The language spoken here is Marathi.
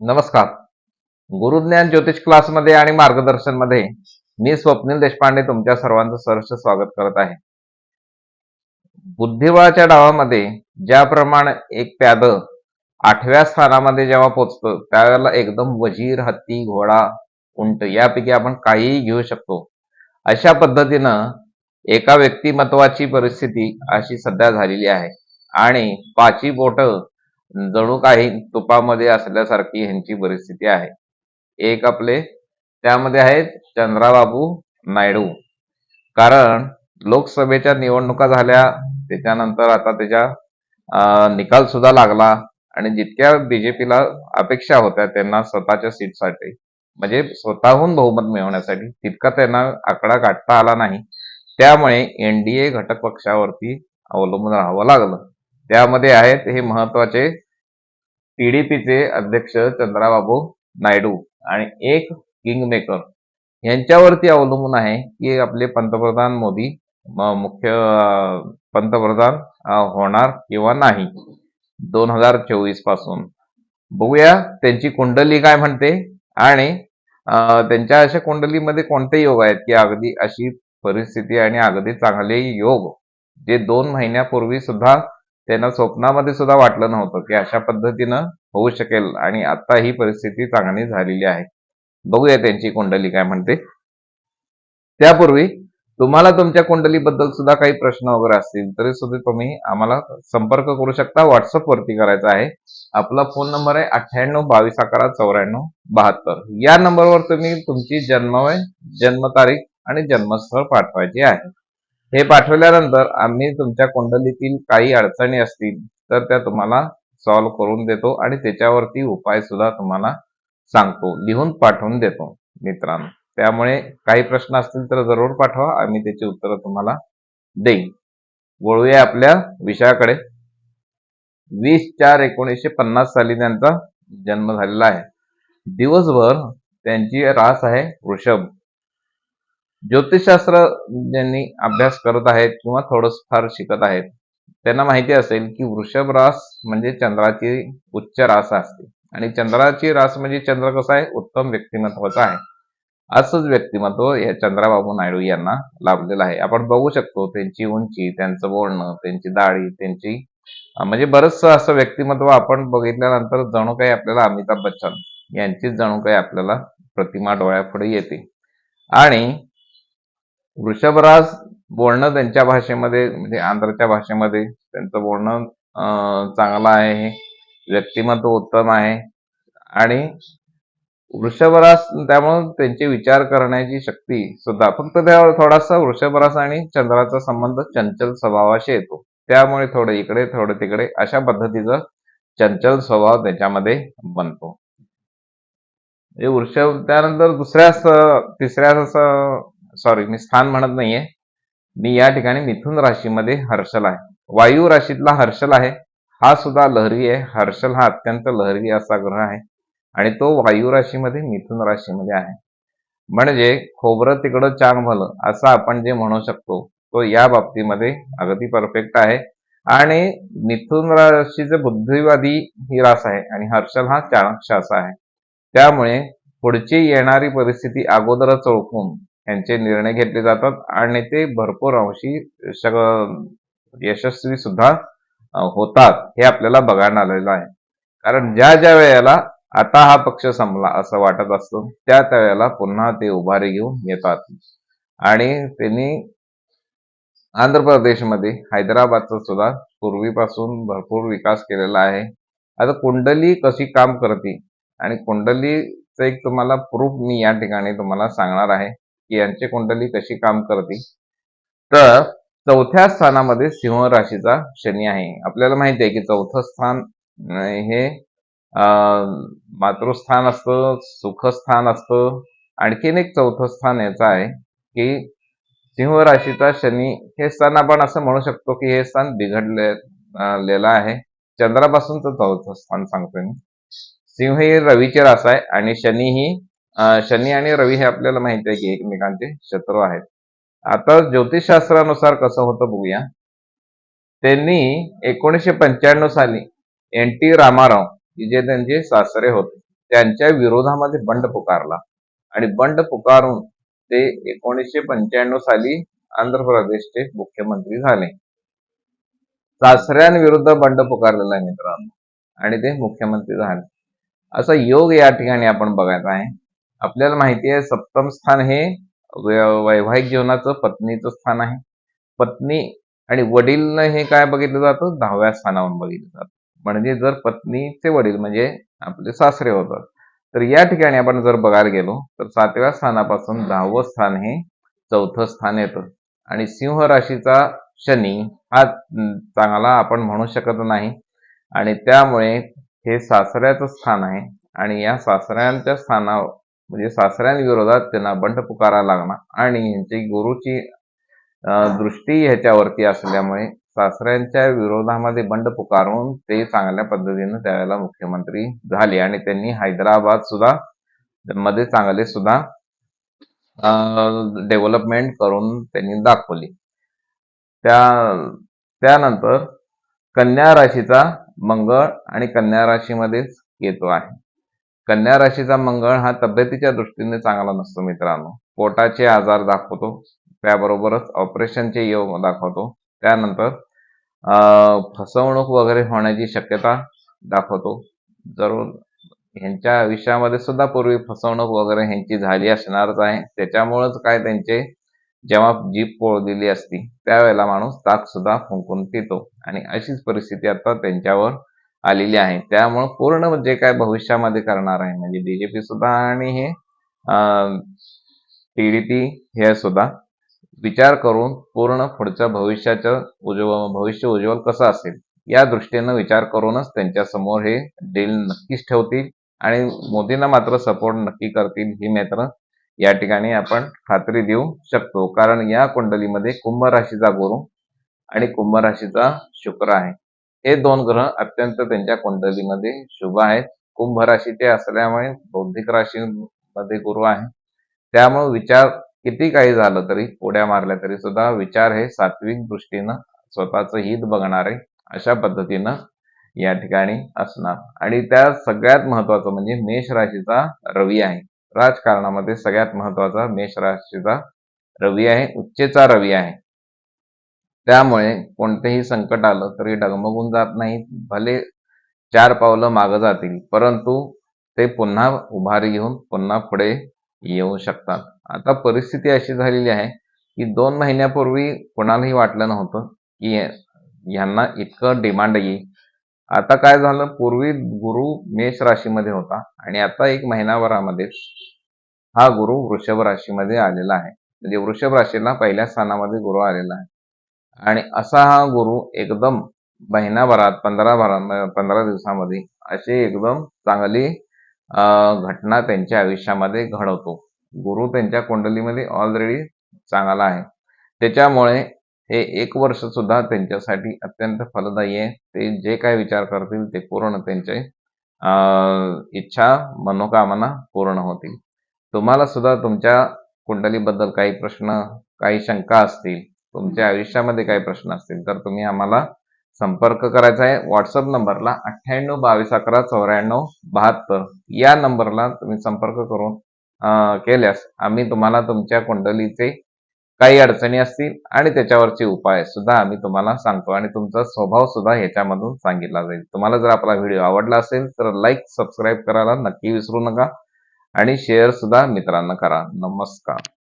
नमस्कार. गुरुज्ञान ज्योतिष क्लासमध्ये आणि मार्गदर्शनमध्ये मी स्वप्नील देशपांडे तुमच्या सर्वांचं सहर्ष स्वागत करत आहे. बुद्धिबळाच्या डावामध्ये ज्याप्रमाणे एक प्याद आठव्या स्थानामध्ये जेव्हा पोचतो त्यावेळेला एकदम वजीर हत्ती घोडा उंट यापैकी आपण काहीही घेऊ शकतो. अशा पद्धतीनं एका व्यक्तिमत्वाची परिस्थिती अशी सध्या झालेली आहे. आणि पाची बोट जणू काही तुपामध्ये असल्यासारखी ह्यांची परिस्थिती आहे. एक आपले त्यामध्ये आहेत चंद्राबाबू नायडू. कारण लोकसभेच्या निवडणुका झाल्या त्याच्यानंतर आता त्याच्या निकाल सुद्धा लागला आणि जितक्या बीजेपीला अपेक्षा होत्या त्यांना स्वतःच्या सीटसाठी म्हणजे स्वतःहून बहुमत मिळवण्यासाठी तितका त्यांना आकडा गाठता आला नाही. त्यामुळे एनडीए घटक पक्षावरती अवलंबून राहावं लागलं. त्यामध्ये आहेत हे महत्त्वाचे टीडीपीचे अध्यक्ष चंद्राबाबू नायडू आणि एक किंग मेकर यांच्यावरती अवलंबून आहे की आपले पंतप्रधान मोदी मुख्य पंतप्रधान होणार किंवा नाही दोन हजार चोवीसपासून. बघूया त्यांची कुंडली काय म्हणते आणि त्यांच्या अशा कुंडलीमध्ये कोणते योग आहेत की अगदी अशी परिस्थिती आणि अगदी चांगले योग जे दोन महिन्यापूर्वी सुद्धा त्यांना स्वप्नामध्ये सुद्धा वाटलं नव्हतं की अशा पद्धतीनं होऊ शकेल आणि आता ही परिस्थिती चांगली झालेली आहे. बघूया त्यांची कुंडली काय म्हणते. त्यापूर्वी तुम्हाला तुमच्या कुंडलीबद्दल सुद्धा काही प्रश्न वगैरे असतील तरी सुद्धा तुम्ही आम्हाला संपर्क करू शकता. व्हॉट्सअप वरती करायचा आहे. आपला फोन नंबर आहे अठ्ठ्याण्णव बावीस अकरा चौऱ्याण्णव बहात्तर. या नंबरवर तुम्ही तुमची जन्मवय जन्मतारीख आणि जन्मस्थळ पाठवायचे आहे. हे पाठवल्यानंतर आम्ही तुमच्या कुंडलीतील काही अडचणी असतील तर त्या तुम्हाला सॉल्व करून देतो आणि त्याच्यावरती उपाय सुद्धा तुम्हाला सांगतो. लिहून पाठवून देतो मित्रांनो. त्यामुळे काही प्रश्न असतील तर जरूर पाठवा आम्ही त्याची उत्तरं तुम्हाला देईन. वळूया आपल्या विषयाकडे. वीस चार एकोणीसशे पन्नास साली त्यांचा जन्म झालेला आहे. दिवसभर त्यांची रास आहे वृषभ. ज्योतिषशास्त्र ज्यांनी अभ्यास करत आहेत किंवा थोडस फार शिकत आहेत. त्यांना माहिती असेल की वृषभ रास म्हणजे चंद्राची उच्च रास असते. आणि चंद्राची रास म्हणजे चंद्र कसा आहे? उत्तम व्यक्तिमत्वाचा आहे. असंच व्यक्तिमत्व या चंद्राबाबू नायडू यांना लाभलेलं आहे. आपण बघू शकतो त्यांची उंची त्यांचं बोलणं त्यांची दाढी त्यांची म्हणजे बरंचसं असं व्यक्तिमत्व आपण बघितल्यानंतर जणू काही आपल्याला अमिताभ बच्चन यांचीच जणू काही आपल्याला प्रतिमा डोळ्यापुढे येते. आणि वृषभराज बोलणं त्यांच्या भाषेमध्ये म्हणजे आंध्रच्या भाषेमध्ये त्यांचं बोलणं चांगलं आहे व्यक्तिमत्व उत्तम आहे. आणि वृषभरास त्यामुळे त्यांचे विचार करण्याची शक्ती सुद्धा फक्त त्यावर थोडासा वृषभरास आणि चंद्राचा संबंध चंचल स्वभावाशी येतो. त्यामुळे थोडं इकडे थोडं तिकडे अशा पद्धतीचा चंचल स्वभाव त्याच्यामध्ये बनतो. हे वृषभ त्यानंतर दुसऱ्या स- तिसऱ्या सॉरी मी स्थान म्हणत नाहीये. मी या ठिकाणी मिथुन राशीमध्ये हर्षल आहे. वायू राशीतला हर्षल आहे. हा सुद्धा लहरी आहे. हर्षल हा अत्यंत लहरी असा ग्रह आहे. आणि तो वायू राशीमध्ये मिथुन राशीमध्ये आहे. म्हणजे खोबरं तिकडं चांग भलं असं आपण जे म्हणू शकतो तो या बाबतीमध्ये अगदी परफेक्ट आहे. आणि मिथुन राशीचे बुद्धिवादी ही रास आहे आणि हर्षल हा चाणक्य असा आहे. त्यामुळे पुढची येणारी परिस्थिती अगोदरच ओळखून यांचे निर्णय घेतले जातात. आणि ते भरपूर अंशी शग- यशस्वी सुद्धा होतात हे आपल्याला बघायला आलेलं आहे. कारण ज्या ज्या वेळेला आता हा पक्ष संपला असं वाटत असतो त्या त्या वेळेला पुन्हा ते उभारी घेऊन येतात. आणि त्यांनी आंध्र प्रदेशमध्ये हैदराबादचा सुद्धा पूर्वीपासून भरपूर विकास केलेला आहे. आता कुंडली कशी काम करते? आणि कुंडलीचं एक तुम्हाला प्रूफ मी या ठिकाणी तुम्हाला सांगणार आहे. की यांची कुंडली कशी काम करते. तर चौथ्या स्थानामध्ये सिंह राशीचा शनी आहे. आपल्याला माहिती आहे की चौथं स्थान हे अं, मातृस्थान असतं सुखस्थान असतं. आणखीन एक चौथं स्थान याचं आहे की सिंह राशीचा शनी हे स्थान आपण असं म्हणू शकतो की हे स्थान बिघडलेलं आहे. चंद्रापासूनच चौथं स्थान सांगतोय मी. सिंह ही रवीची रास आहे आणि शनी ही शनी आणि रवी हे आपल्याला माहिती आहे की एकमेकांचे शत्रू आहेत. आता ज्योतिषशास्त्रानुसार कसं होतं बघूया. त्यांनी एकोणीसशे पंच्याण्णव साली एन टी रामाराव जे त्यांचे सासरे होते. त्यांच्या विरोधामध्ये बंड पुकारला. आणि बंड पुकारून ते एकोणीसशे पंच्याण्णव साली आंध्र प्रदेशचे मुख्यमंत्री झाले. सासऱ्यांविरुद्ध बंड पुकारलेला आहे मित्रांनो. आणि ते मुख्यमंत्री झाले. असा योग या ठिकाणी आपण बघायचा आहे. आपल्याला माहिती आहे सप्तम स्थान हे वैवाहिक जीवनाचं पत्नीचं स्थान आहे. पत्नी आणि वडील हे काय बघितलं जातं? दहाव्या स्थानावर बघितलं जातं. म्हणजे जर पत्नीचे वडील म्हणजे आपले सासरे होतात तर या ठिकाणी आपण जर बघायला गेलो तर सातव्या स्थानापासून दहावं स्थान हे चौथं स्थान येतं. आणि सिंह राशीचा शनी हा चांगला आपण म्हणू शकत नाही. आणि त्यामुळे हे सासऱ्याचं स्थान आहे. आणि या सासऱ्यांच्या स्थानावर म्हणजे सासऱ्यांविरोधात त्यांना बंड पुकारा लागणार आणि यांची गुरुची दृष्टी ह्याच्यावरती असल्यामुळे सासऱ्यांच्या विरोधामध्ये बंड पुकारून ते चांगल्या पद्धतीने त्यावेळेला मुख्यमंत्री झाले. आणि त्यांनी हैदराबाद सुद्धा मध्ये चांगले सुद्धा डेव्हलपमेंट करून त्यांनी दाखवली. त्या त्यानंतर कन्या राशीचा मंगळ आणि कन्या राशीमध्येच येतो आहे. कन्या राशीचा मंगळ हा तब्येतीच्या दृष्टीने चांगला नसतो मित्रांनो. पोटाचे आजार दाखवतो. त्याबरोबरच ऑपरेशनचे योग दाखवतो. त्यानंतर फसवणूक वगैरे होण्याची शक्यता दाखवतो. जरूर ह्यांच्या आयुष्यामध्ये सुद्धा पूर्वी फसवणूक वगैरे ह्यांची झाली असणारच आहे त्याच्यामुळेच काय त्यांचे जेव्हा जीप पोळलेली असती त्यावेळेला माणूस ताक सुद्धा फुंकून पितो. आणि अशीच परिस्थिती आता त्यांच्यावर आलेली आहे. त्यामुळे पूर्ण जे काय भविष्यामध्ये करणार आहे म्हणजे बीजेपी सुद्धा आणि हे टीडीपी हे सुद्धा विचार करून पूर्ण पुढच्या भविष्याचं उज्ज्वल भविष्य उज्ज्वल कसं असेल या दृष्टीनं विचार करूनच त्यांच्यासमोर हे डील नक्कीच ठेवतील आणि मोदींना मात्र सपोर्ट नक्की करतील ही मात्र या ठिकाणी आपण खात्री देऊ शकतो. कारण या कुंडलीमध्ये कुंभ राशीचा गुरु आणि कुंभ राशीचा शुक्र आहे. हे दोन ग्रह अत्यंत त्यांच्या कुंडलीमध्ये शुभ आहेत. कुंभ राशीचे असल्यामुळे बौद्धिक राशीमध्ये गुरु आहे. त्यामुळे विचार किती काही झालं तरी उड्या मारल्या तरी सुद्धा विचार हे सात्विक दृष्टीनं स्वतःचं हित बघणारे अशा पद्धतीनं या ठिकाणी असणार. आणि त्या सगळ्यात महत्वाचं म्हणजे मेष राशीचा रवी आहे. राजकारणामध्ये सगळ्यात महत्त्वाचा मेष राशीचा रवी आहे. उच्चेचा रवी आहे. त्यामुळे कोणतेही संकट आलं तरी डगमगून जात नाही भले चार पावलं मागं जातील परंतु ते पुन्हा उभारी घेऊन पुन्हा पुढे येऊ शकतात. आता परिस्थिती अशी झालेली आहे की दोन महिन्यापूर्वी कोणालाही वाटलं नव्हतं की यांना इतकं डिमांड येईल. आता काय झालं? पूर्वी गुरु मेष राशीमध्ये होता आणि आता एक महिनाभरामध्ये हा गुरु वृषभ राशीमध्ये आलेला आहे. म्हणजे वृषभ राशीला पहिल्या स्थानामध्ये गुरु आलेला आहे. आणि असा हा गुरु एकदम महिनाभरात पंधरा भरा पंधरा दिवसामध्ये अशी एकदम चांगली अं, घटना त्यांच्या आयुष्यामध्ये घडवतो. गुरु त्यांच्या कुंडलीमध्ये ऑलरेडी चांगला आहे. त्याच्यामुळे हे एक वर्ष सुद्धा त्यांच्यासाठी अत्यंत फलदायी आहे. ते जे काय विचार करतील ते पूर्ण त्यांचे इच्छा मनोकामना पूर्ण होतील. तुम्हाला सुद्धा तुमच्या कुंडलीबद्दल काही प्रश्न काही शंका असतील तुमच्या आयुष्यामध्ये काही प्रश्न असतील तर तुम्ही आम्हाला संपर्क करायचा आहे. व्हॉट्सअप नंबरला अठ्ठ्याण्णव बावीस अकरा चौऱ्याण्णव बहात्तर या नंबरला तुम्ही संपर्क करून केल्यास आम्ही तुम्हाला तुमच्या कुंडलीचे काही अडचणी असतील आणि त्याच्यावरचे उपाय सुद्धा आम्ही तुम्हाला सांगतो आणि तुमचा स्वभाव सुद्धा ह्याच्यामधून सांगितला जाईल. तुम्हाला जर आपला व्हिडिओ आवडला असेल तर लाईक सबस्क्राईब करायला नक्की विसरू नका आणि शेअर सुद्धा मित्रांना करा. नमस्कार.